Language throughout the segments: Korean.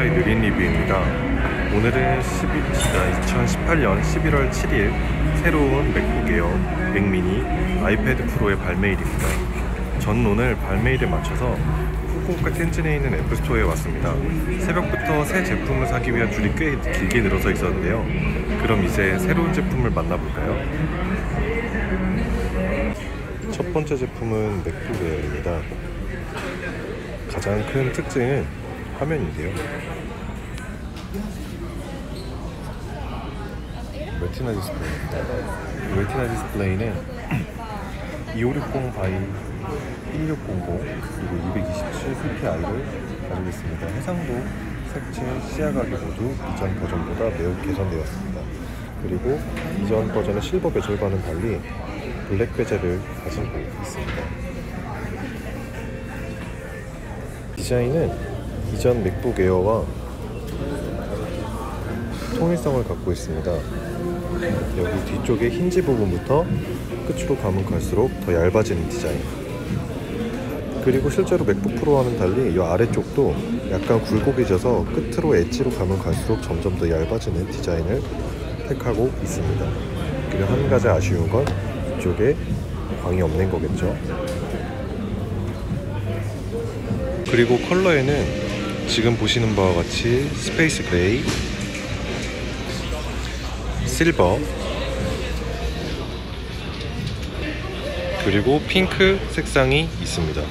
소야의 느린 리뷰입니다. 오늘은 12, 2018년 11월 7일 새로운 맥북 에어 맥미니 아이패드 프로의 발매일입니다. 저는 오늘 발매일에 맞춰서 후쿠오카 텐진에 있는 애플스토어에 왔습니다. 새벽부터 새 제품을 사기 위한 줄이 꽤 길게 늘어서 있었는데요. 그럼 이제 새로운 제품을 만나볼까요? 첫 번째 제품은 맥북 에어입니다. 가장 큰 특징은 화면인데요. 레티나 디스플레이입니다 레티나 디스플레이는 2560 바이 1600 그리고 227 CPI를 가지고 있습니다. 해상도, 색채, 시야각이 모두 이전 버전보다 매우 개선되었습니다. 그리고 이전 버전의 실버 베젤과는 달리 블랙 베젤을 가지고 있습니다. 디자인은 이전 맥북 에어와 통일성을 갖고 있습니다. 여기 뒤쪽에 힌지 부분부터 끝으로 가면 갈수록 더 얇아지는 디자인. 그리고 실제로 맥북 프로와는 달리 이 아래쪽도 약간 굴곡해져서 끝으로 엣지로 가면 갈수록 점점 더 얇아지는 디자인을 택하고 있습니다. 그리고 한 가지 아쉬운 건 이쪽에 광이 없는 거겠죠. 그리고 컬러에는 지금 보시는 바와 같이 스페이스 그레이, 실버, 그리고 핑크 색상이 있습니다.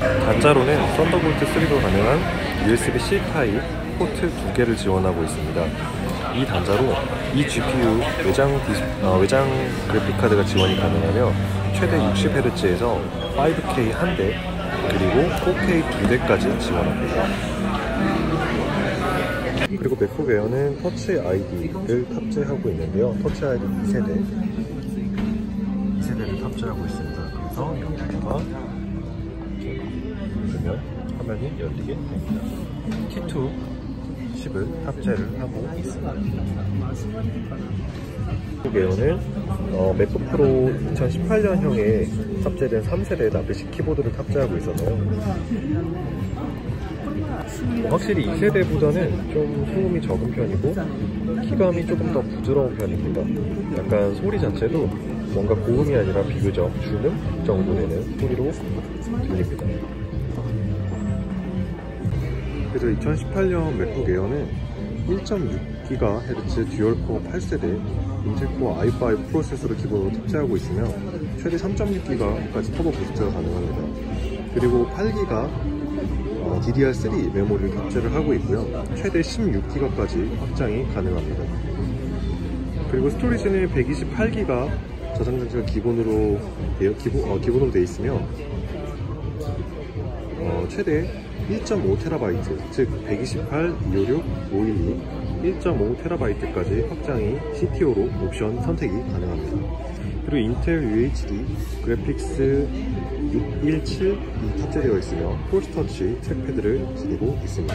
단자로는 썬더볼트 3로 가능한 USB-C 타입 포트 두 개를 지원하고 있습니다. 이 단자로 이 GPU 외장, 디스, 어, 외장 그래픽카드가 지원이 가능하며 최대 60Hz에서 5K 한 대, 그리고 4K 두 대까지 지원합니다. 그리고 맥북 에어는 터치 아이디를 탑재하고 있는데요. 터치 아이디 2세대 2세대를 탑재하고 있습니다. 그래서 여기다가 누르면 화면이 열리게 됩니다. T2 칩을 탑재를 하고 있습니다. 에어는 어, 맥북 프로 2018년형에 탑재된 3세대 나비식 키보드를 탑재하고 있어서요. 확실히 2세대보다는 좀 소음이 적은 편이고 키감이 조금 더 부드러운 편입니다. 약간 소리 자체도 뭔가 고음이 아니라 비교적 주는 정도 되는 소리로 들립니다. 그래서 2018년 맥북 에어는 1.6GHz 듀얼코어 8세대 인텔코어 i5 프로세서를 기본으로 탑재하고 있으며 최대 3.6GB까지 터보 부스트가 가능합니다. 그리고 8GB 어, DDR3 메모리를 탑재를 하고 있고요. 최대 16GB까지 확장이 가능합니다. 그리고 스토리지는 128GB 저장 장치가 기본으로 되어, 기본, 어, 기본으로 되어 있으며 어, 최대 1.5TB, 즉 128, 256, 512, 1.5TB까지 확장이 CTO로 옵션 선택이 가능합니다. 그리고 인텔 UHD 그래픽스 617이 탑재되어 있으며 폴스터치 트랙패드를 지니고 있습니다.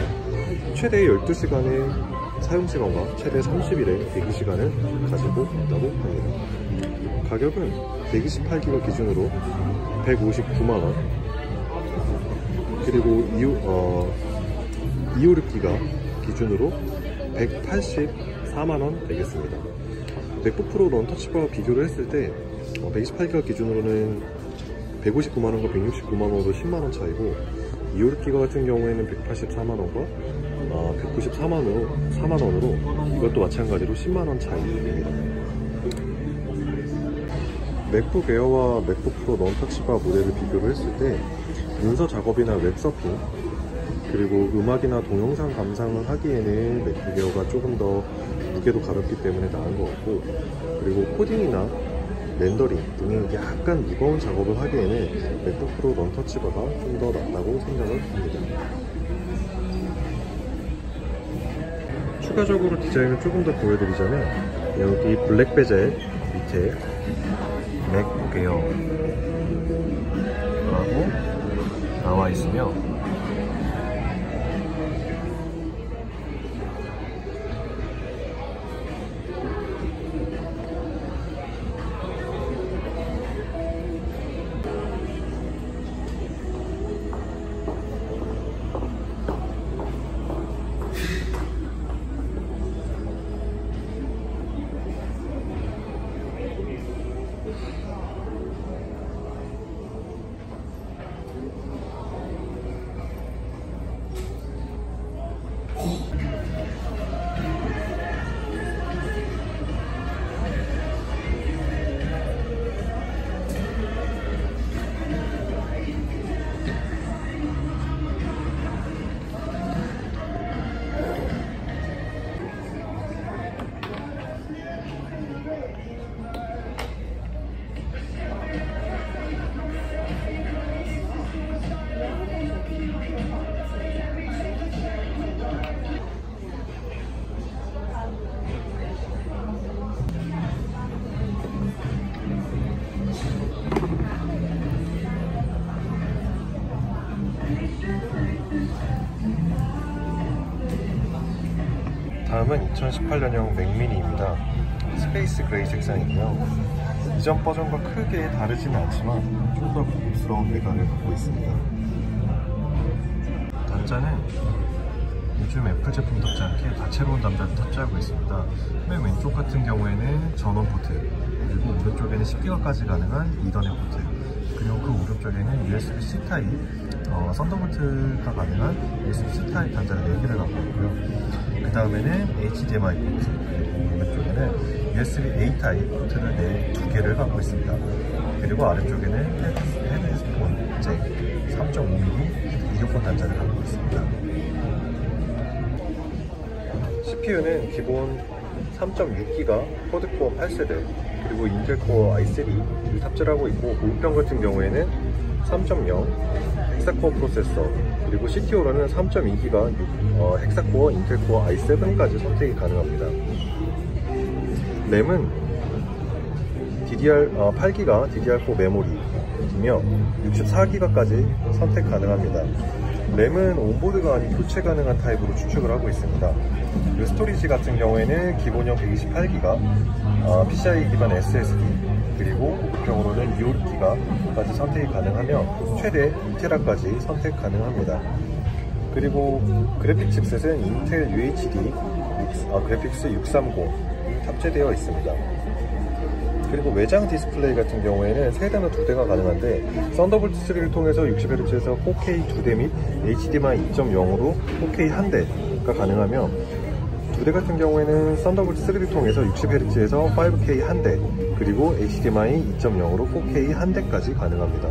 최대 12시간의 사용시간과 최대 30일의 대기시간을 가지고 있다고 합니다. 가격은 128기가 기준으로 159만원 그리고 2, 어, 256기가 기준으로 184만원 되겠습니다. 맥북 프로 런터치와 비교를 했을 때 128기가 기준으로는 159만원과 169만원으로 10만원 차이고 256기가 같은 경우에는 184만원과 194만원으로 4만원으로 이것도 마찬가지로 10만원 차이입니다. 맥북 에어와 맥북 프로 넌터치바 모델을 비교를 했을 때 문서 작업이나 웹서핑 그리고 음악이나 동영상 감상을 하기에는 맥북 에어가 조금 더 무게도 가볍기 때문에 나은 것 같고 그리고 코딩이나 렌더링 등의 약간 무거운 작업을 하기에는 맥북 프로 런터치바가 좀더 낫다고 생각을 합니다. 추가적으로 디자인을 조금 더 보여드리자면 여기 블랙 베젤 밑에 맥북 에어 나 2018년형 맥미니입니다. 스페이스 그레이 색상이고요. 이전 버전과 크게 다르지는 않지만 좀 더 고급스러운 외관을 갖고 있습니다. 단자는 요즘 애플 제품답지 않게 다채로운 단자를 탑재하고 있습니다. 맨 왼쪽 같은 경우에는 전원 포트, 그리고 오른쪽에는 10기가까지 가능한 이더넷 포트, 그리고 그 오른쪽에는 USB-C 타입, 어, 썬더볼트가 가능한 USB-C 타입 단자를 4개를 갖고 있고요. 그 다음에는 HDMI 포트, 오른쪽에는 USB-A 타입 포트를 네, 2개를 갖고 있습니다. 그리고 아래쪽에는 헤드폰 잭 3.5mm 이어폰 단자를 갖고 있습니다. CPU는 기본 3.6기가 쿼드코어 8세대 그리고 인텔 코어 i3를 탑재를 하고 있고 고급형 같은 경우에는 3.0 헥사코어 프로세서 그리고 CTO로는 3.2기가 어, 헥사코어 인텔 코어 i7까지 선택이 가능합니다. 램은 DDR 어, 8기가 DDR4 메모리이며 64기가까지 선택 가능합니다. 램은 온보드가 아닌 교체 가능한 타입으로 추측을 하고 있습니다. 이 스토리지 같은 경우에는 기본형 128기가, 어, PCI 기반 SSD, 그리고 고급형으로는 256기가까지 선택이 가능하며 최대 2테라까지 선택 가능합니다. 그리고 그래픽 칩셋은 인텔 UHD 아, 그래픽스 630이 탑재되어 있습니다. 그리고 외장 디스플레이 같은 경우에는 3대나 2대가 가능한데 썬더볼트 3를 통해서 60Hz에서 4K 2대 및 HDMI 2.0으로 4K 1대가 가능하며 2대 같은 경우에는 썬더볼트 3를 통해서 60Hz에서 5K 1대 그리고 HDMI 2.0으로 4K 1대까지 가능합니다.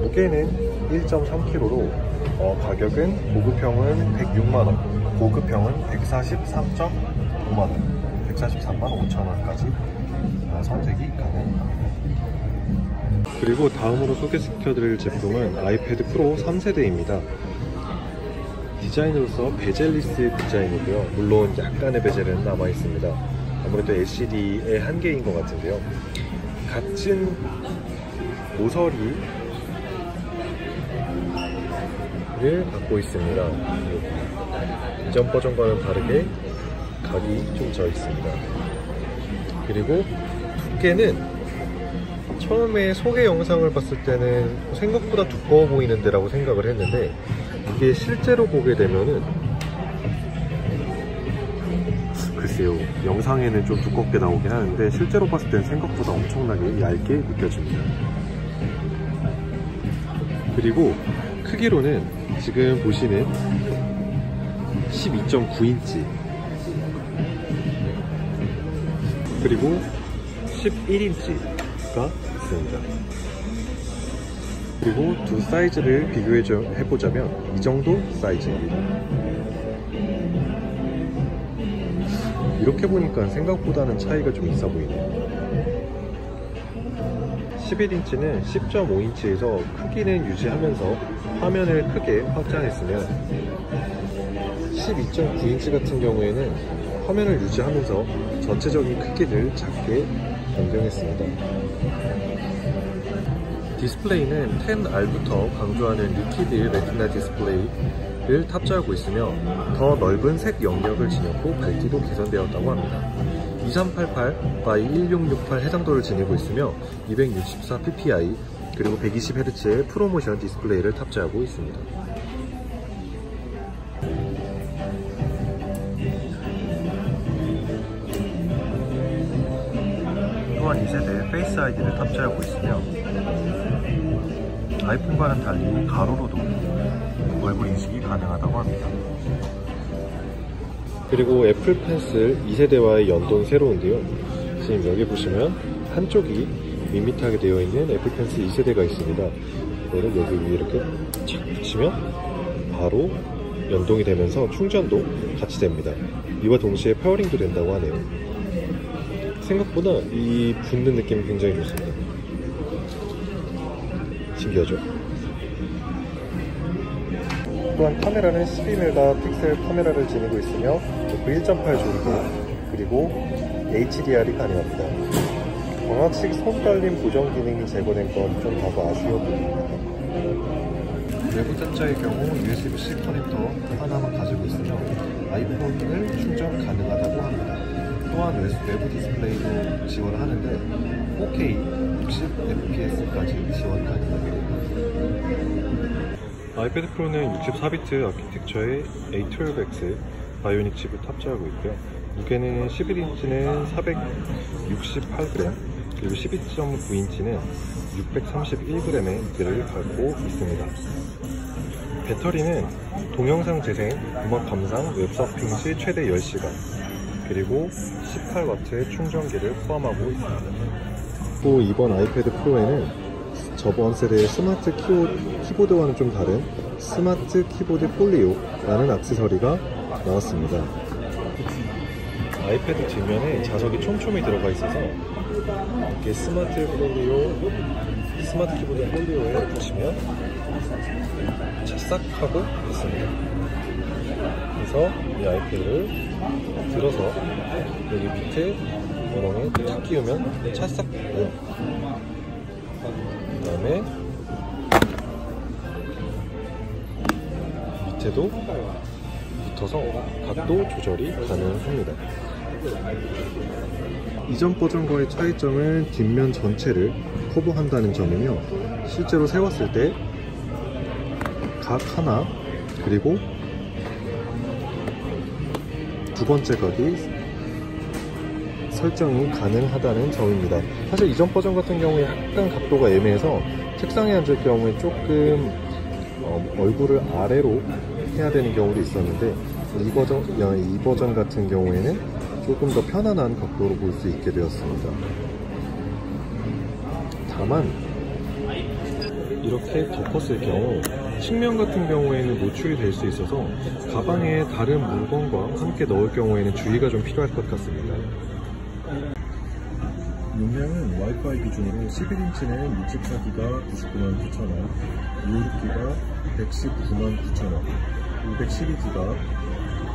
무게는 1.3kg로 어, 가격은 고급형은 106만원, 고급형은 143.5만원, 143만 5천원까지 선택이 가능합니다. 그리고 다음으로 소개시켜드릴 제품은 아이패드 프로 3세대입니다. 디자인으로서 베젤리스 디자인이고요. 물론 약간의 베젤은 남아있습니다. 아무래도 LCD의 한계인 것 같은데요. 같은 모서리를 갖고 있습니다. 이전 버전과는 다르게 각이 좀 져 있습니다. 그리고 두께는 처음에 소개 영상을 봤을 때는 생각보다 두꺼워 보이는데 라고 생각을 했는데 이게 실제로 보게 되면은 글쎄요 영상에는 좀 두껍게 나오긴 하는데 실제로 봤을 때는 생각보다 엄청나게 얇게 느껴집니다 그리고 크기로는 지금 보시는 12.9인치 그리고 11인치가 있습니다. 그리고 두 사이즈를 비교해 보자면 이 정도 사이즈입니다. 이렇게 보니까 생각보다는 차이가 좀 있어 보이네요. 11인치는 10.5인치에서 크기는 유지하면서 화면을 크게 확장했으면 12.9인치 같은 경우에는 화면을 유지하면서 전체적인 크기를 작게 변경했습니다. 디스플레이는 10R부터 강조하는 리퀴드 레티나 디스플레이를 탑재하고 있으며 더 넓은 색 영역을 지녔고 밝기도 개선되었다고 합니다. 2388 by 1668 해상도를 지니고 있으며 264 ppi 그리고 120Hz의 프로모션 디스플레이를 탑재하고 있습니다. 또한 2세대 페이스 아이디를 탑재하고 있으며 아이폰과는 달리 가로로도 얼굴 인식이 가능하다고 합니다. 그리고 애플 펜슬 2세대와의 연동이 새로운데요. 지금 여기 보시면 한쪽이 밋밋하게 되어 있는 애플 펜슬 2세대가 있습니다. 이거를 여기 위에 이렇게 착 붙이면 바로 연동이 되면서 충전도 같이 됩니다. 이와 동시에 파워링도 된다고 하네요. 생각보다 이 붙는 느낌이 굉장히 좋습니다. 신기하죠? 또한 카메라는 12메가 픽셀 카메라를 지니고 있으며 f1.8 조리도 그리고 HDR이 가능합니다. 광학식 손떨림 보정 기능이 제거된 건 좀 다소 아쉬워 보입니다. 외부 단자의 경우 USB-C 커넥터 하나만 가지고 있으며 아이폰을 충전 가능하다고 합니다. 또한 외- 외부 디스플레이도 지원하는데 4K 60fps까지 지원 가능하게 됩니다. 아이패드 프로는 64비트 아키텍처의 A12X 바이오닉 칩을 탑재하고 있고요. 무게는 11인치는 468g, 그리고 12.9인치는 631g의 무게를 갖고 있습니다. 배터리는 동영상 재생, 음악 감상, 웹서핑 시 최대 10시간, 그리고 18W의 충전기를 포함하고 있습니다. 또 이번 아이패드 프로에는 저번 세대의 스마트 키보, 키보드와는 좀 다른 스마트 키보드 폴리오라는 액세서리가 나왔습니다. 아이패드 뒷면에 자석이 촘촘히 들어가 있어서 이렇게 스마트 폴리오, 스마트 키보드 폴리오에 보시면 착싹하고 있습니다. 그래서 이 아이패드를 들어서 여기 밑에 구멍에 탁 끼우면 찰싹 되고요. 그 다음에 밑에도 붙어서 각도 조절이 가능합니다. 이전 버전과의 차이점은 뒷면 전체를 커버한다는 점이며 실제로 세웠을 때 각 하나 그리고 두 번째 각이 설정이 가능하다는 점입니다. 사실 이전 버전 같은 경우에 약간 각도가 애매해서 책상에 앉을 경우에 조금 어, 얼굴을 아래로 해야 되는 경우도 있었는데 이 버전, 야, 이 버전 같은 경우에는 조금 더 편안한 각도로 볼 수 있게 되었습니다. 다만 이렇게 덮었을 경우 측면 같은 경우에는 노출이 될 수 있어서 가방에 다른 물건과 함께 넣을 경우에는 주의가 좀 필요할 것 같습니다. 용량은 와이파이 기준으로 11인치는 64기가 99만 9천원, 256기가 119만 9천원, 512기가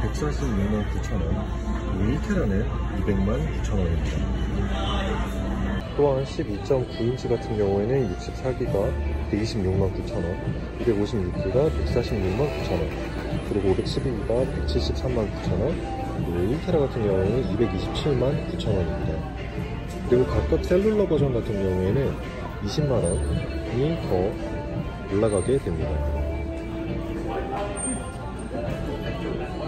146만 9천원, 1테라는 200만 9천원입니다. 또한 12.9인치 같은 경우에는 64기가 126만 9천원, 256기가 146만 9천원, 그리고 512기가 173만 9천원, 그리고 1테라 같은 경우에는 227만 9천원입니다. 그리고 각각 셀룰러 버전 같은 경우에는 20만원이 더 올라가게 됩니다.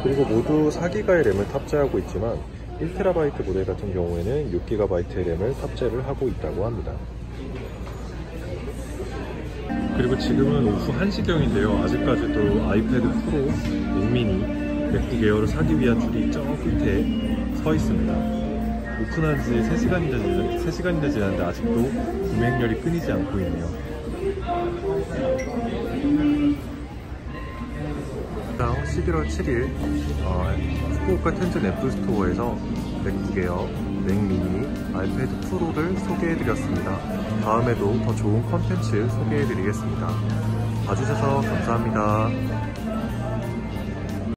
그리고 모두 4기가의 램을 탑재하고 있지만 1TB 모델 같은 경우에는 6GB의 램을 탑재를 하고 있다고 합니다. 그리고 지금은 오후 1시경인데요. 아직까지도 아이패드 프로, 맥미니, 맥북 에어를 사기 위한 줄이 저 끝에 서 있습니다. 오픈한 지 3시간이나, 지났, 3시간이나 지났는데 아직도 구매 행렬이 끊이지 않고 있네요. 다음 11월 7일 어, 후쿠오카 텐zen 애플스토어에서 맥북 에어, 맥미니, 아이패드 프로를 소개해드렸습니다. 다음에도 더 좋은 컨텐츠 소개해드리겠습니다. 봐주셔서 감사합니다.